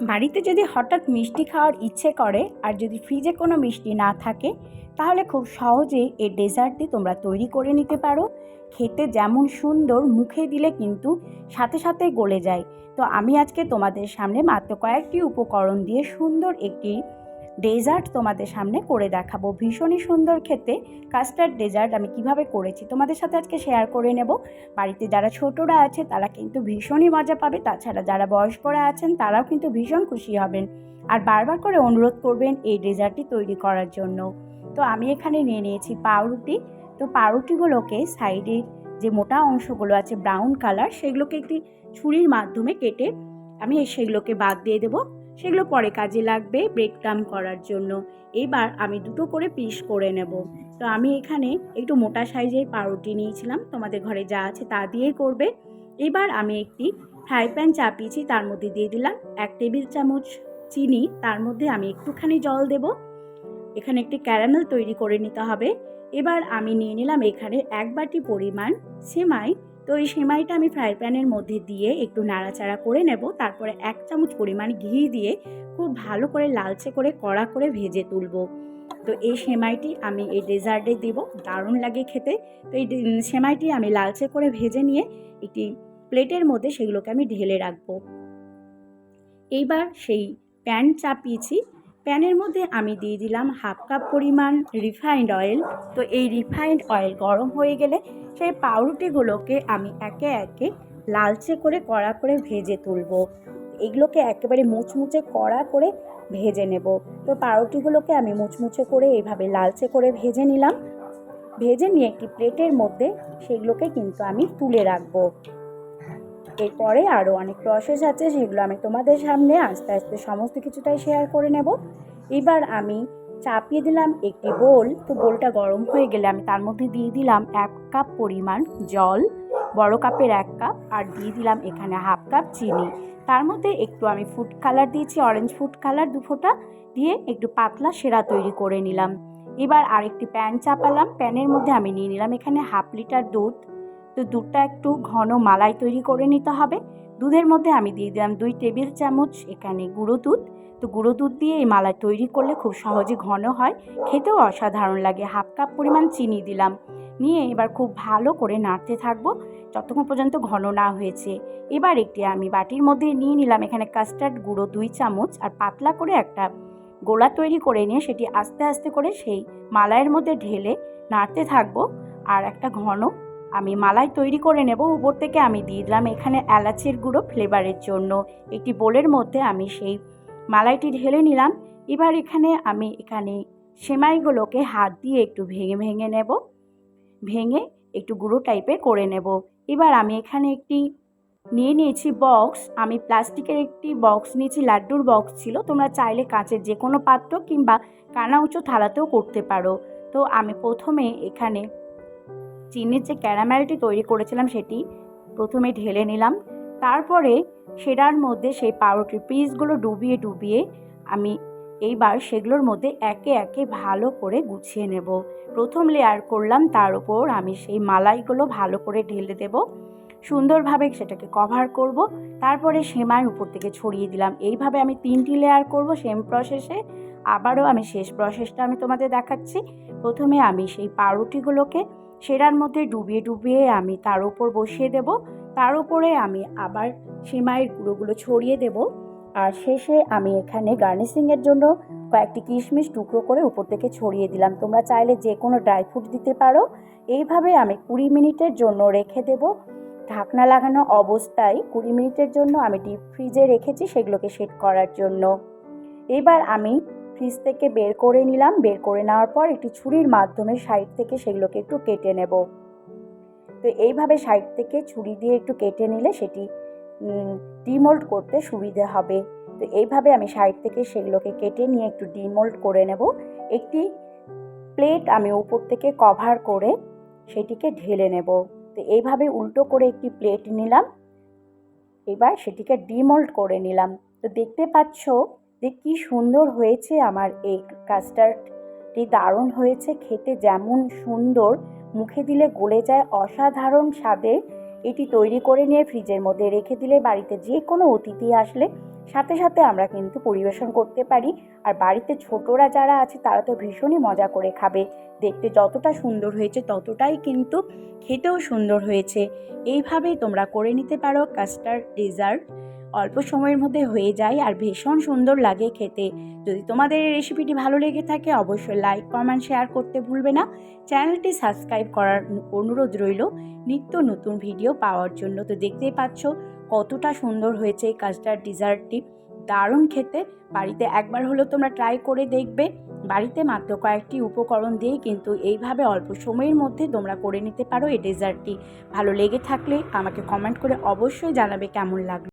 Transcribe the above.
বাড়িতে যদি হঠাৎ মিষ্টি খাওয়ার ইচ্ছে করে আর যদি ফ্রিজে কোনো মিষ্টি না থাকে, তাহলে খুব সহজে এই ডেজার্টটি তোমরা তৈরি করে নিতে পারো। খেতে যেমন সুন্দর, মুখে দিলে কিন্তু সাথে সাথে গলে যায়। তো আমি আজকে তোমাদের সামনে মাত্র কয়েকটি উপকরণ দিয়ে সুন্দর একটি ডেজার্ট তোমাদের সামনে করে দেখাবো। ভীষণই সুন্দর খেতে। কাস্টার্ড ডেজার্ট আমি কীভাবে করেছি তোমাদের সাথে আজকে শেয়ার করে নেব। বাড়িতে যারা ছোটরা আছে তারা কিন্তু ভীষণই মজা পাবে। তাছাড়া যারা বয়স্করা আছেন তারাও কিন্তু ভীষণ খুশি হবেন। আর বারবার করে অনুরোধ করবেন এই ডেজার্টটি তৈরি করার জন্য। তো আমি এখানে নিয়ে নিয়েছি পাউরুটি। তো পাউরুটিগুলোকে সাইডে যে মোটা অংশগুলো আছে, ব্রাউন কালার, সেগুলোকে একটি ছুরির মাধ্যমে কেটে আমি সেগুলোকে বাদ দিয়ে দেবো। সেগুলো পরে কাজে লাগবে ব্রেড ক্রাম করার জন্য। এবার আমি দুটো করে পিস করে নেব। তো আমি এখানে একটু মোটা সাইজের পাউরুটি নিয়েছিলাম, তোমাদের ঘরে যা আছে তা দিয়েই করবে। এবার আমি একটি ফ্রাই প্যান চাপিয়েছি, তার মধ্যে দিয়ে দিলাম এক টেবিল চামচ চিনি, তার মধ্যে আমি একটুখানি জল দেব। এখানে একটি ক্যারামেল তৈরি করে নিতে হবে। এবার আমি নিয়ে নিলাম এখানে এক বাটি পরিমাণ সেমাই তো এই সেমাইটা আমি ফ্রাই প্যানের মধ্যে দিয়ে একটু নাড়াচাড়া করে নেব। তারপরে এক চামচ পরিমাণ ঘি দিয়ে খুব ভালো করে লালচে করে কড়া করে ভেজে তুলবো। তো এই সেমাইটি আমি এই ডেজার্টে দেবো, দারুণ লাগে খেতে। তো এই সেমাইটি আমি লালচে করে ভেজে নিয়ে একটি প্লেটের মধ্যে সেগুলোকে আমি ঢেলে রাখব। এইবার সেই প্যান চাপিয়েছি। প্যানের মধ্যে আমি দিয়ে দিলাম হাফ কাপ পরিমাণ রিফাইন্ড অয়েল। তো এই রিফাইন্ড অয়েল গরম হয়ে গেলে সেই পাউরুটিগুলোকে আমি একে একে লালচে করে কড়া করে ভেজে তুলবো। এগুলোকে একেবারে মুচমুচে কড়া করে ভেজে নেব। তো পাউরুটিগুলোকে আমি মুচমুচে করে এইভাবে লালচে করে ভেজে নিলাম। ভেজে নিয়ে একটি প্লেটের মধ্যে সেগুলোকে কিন্তু আমি তুলে রাখব। এরপরে আরও অনেক প্রসেস আছে সেগুলো আমি তোমাদের সামনে আস্তে আস্তে সমস্ত কিছুটাই শেয়ার করে নেব। এবার আমি চাপিয়ে দিলাম একটি বোল তো বোলটা গরম হয়ে গেলে আমি তার মধ্যে দিয়ে দিলাম এক কাপ পরিমাণ জল, বড় কাপের এক কাপ আর দিয়ে দিলাম এখানে হাফ কাপ চিনি। তার মধ্যে একটু আমি ফুড কালার দিয়েছি অরেঞ্জ ফুড কালার দু ফোঁটা দিয়ে একটু পাতলা সেরা তৈরি করে নিলাম। এবার আরেকটি প্যান চাপালাম। প্যানের মধ্যে আমি নিয়ে নিলাম এখানে হাফ লিটার দুধ। তো দুধটা একটু ঘন মালাই তৈরি করে নিতে হবে। দুধের মধ্যে আমি দিয়ে দিলাম দুই টেবিল চামচ এখানে গুঁড়ো দুধ। তো গুঁড়ো দুধ দিয়ে এই মালাই তৈরি করলে খুব সহজে ঘন হয়। খেতেও অসাধারণ লাগে। হাফ কাপ পরিমাণ চিনি দিলাম। নিয়ে এবার খুব ভালো করে নাড়তে থাকব। যতক্ষণ পর্যন্ত ঘন না হয়েছে। এবার একটি আমি বাটির মধ্যে নিয়ে নিলাম এখানে কাস্টার্ড গুঁড়ো দুই চামচ আর পাতলা করে একটা গোলা তৈরি করে নিয়ে সেটি আস্তে আস্তে করে সেই মালাইয়ের মধ্যে ঢেলে নাড়তে থাকব। আর একটা ঘন আমি মালাই তৈরি করে নেব, উপর থেকে আমি দিয়ে দিলাম এখানে এলাচের গুঁড়ো ফ্লেভারের জন্য। একটি বোলের মধ্যে আমি সেই মালাইটি ঢেলে নিলাম। এবার এখানে আমি এখানে সেমাইগুলোকে হাত দিয়ে একটু ভেঙে ভেঙে নেব। ভেঙে একটু গুঁড়ো টাইপের করে নেব। এবার আমি এখানে একটি নিয়ে নিয়েছি বক্স আমি প্লাস্টিকের একটি বক্স নিয়েছি, লাড্ডুর বক্স ছিল। তোমরা চাইলে কাঁচের যে কোনো পাত্র কিংবা কানা উঁচু থালাতেও করতে পারো। তো আমি প্রথমে এখানে চিনির যে ক্যারামেলটি তৈরি করেছিলাম সেটি প্রথমে ঢেলে নিলাম। তারপরে সেটার মধ্যে সেই পাউরুটির পিসগুলো ডুবিয়ে ডুবিয়ে আমি এইবার সেগুলোর মধ্যে একে একে ভালো করে গুছিয়ে নেব। প্রথম লেয়ার করলাম, তার উপর আমি সেই মালাইগুলো ভালো করে ঢেলে দেব। সুন্দরভাবে সেটাকে কভার করব। তারপরে সেমাই উপর থেকে ছড়িয়ে দিলাম। এইভাবে আমি তিনটি লেয়ার করব সেম প্রসেসে আবারও আমি শেষ প্রসেসটা আমি তোমাদের দেখাচ্ছি। প্রথমে আমি সেই পাউরুটিগুলোকে সেরার মধ্যে ডুবিয়ে ডুবিয়ে আমি তার উপর বসিয়ে দেব। তার উপরে আমি আবার সেমাইয়ের গুঁড়োগুলো ছড়িয়ে দেব। আর শেষে আমি এখানে গার্নিশিংয়ের জন্য কয়েকটি কিশমিশ টুকরো করে উপর থেকে ছড়িয়ে দিলাম। তোমরা চাইলে যে কোনো ড্রাই ফ্রুট দিতে পারো। এইভাবে আমি কুড়ি মিনিটের জন্য রেখে দেব। ঢাকনা লাগানো অবস্থায় কুড়ি মিনিটের জন্য আমি ডিপ ফ্রিজে রেখেছি সেগুলোকে সেট করার জন্য। এবার আমি ফ্রিজ থেকে বের করে নিলাম। বের করে নেওয়ার পর একটি ছুরির মাধ্যমে সাইড থেকে সেগুলোকে একটু কেটে নেব। তো এইভাবে সাইড থেকে ছুরি দিয়ে একটু কেটে নিলে সেটি ডিমোল্ড করতে সুবিধে হবে। তো এইভাবে আমি সাইড থেকে সেগুলোকে কেটে নিয়ে একটু ডিমোল্ড করে নেব। একটি প্লেট আমি উপর থেকে কভার করে সেটিকে ঢেলে নেব। তো এইভাবে উল্টো করে একটি প্লেট নিলাম। এবার সেটিকে ডিমোল্ড করে নিলাম। তো দেখতে পাচ্ছ যে কি সুন্দর হয়েছে আমার এই কাস্টার্ডটি, দারুণ হয়েছে খেতে, যেমন সুন্দর। মুখে দিলে গলে যায় অসাধারণ স্বাদের। এটি তৈরি করে নিয়ে ফ্রিজের মধ্যে রেখে দিলে বাড়িতে যে কোনো অতিথি আসলে সাথে সাথে আমরা কিন্তু পরিবেশন করতে পারি। আর বাড়িতে ছোটরা যারা আছে, তারা তো ভীষণই মজা করে খাবে। দেখতে যতটা সুন্দর হয়েছে, ততটাই কিন্তু খেতেও সুন্দর হয়েছে। এইভাবেই তোমরা করে নিতে পারো কাস্টার্ড ডেজার্ট। অল্প সময়ের মধ্যে হয়ে যায় আর ভীষণ সুন্দর লাগে খেতে। যদি তোমাদের এই রেসিপিটি ভালো লেগে থাকে, অবশ্যই লাইক কমেন্ট শেয়ার করতে ভুলবে না। চ্যানেলটি সাবস্ক্রাইব করার অনুরোধ রইল নিত্য নতুন ভিডিও পাওয়ার জন্য। তো দেখতেই পাচ্ছ কতটা সুন্দর হয়েছে এই কাস্টার্ড ডিজার্টটি দারুণ খেতে। বাড়িতে একবার হলেও তোমরা ট্রাই করে দেখবে। বাড়িতে মাত্র কয়েকটি উপকরণ দিয়ে কিন্তু এইভাবে অল্প সময়ের মধ্যে তোমরা করে নিতে পারো এই ডেজার্টটি ভালো লেগে থাকলে আমাকে কমেন্ট করে অবশ্যই জানাবে কেমন লাগল।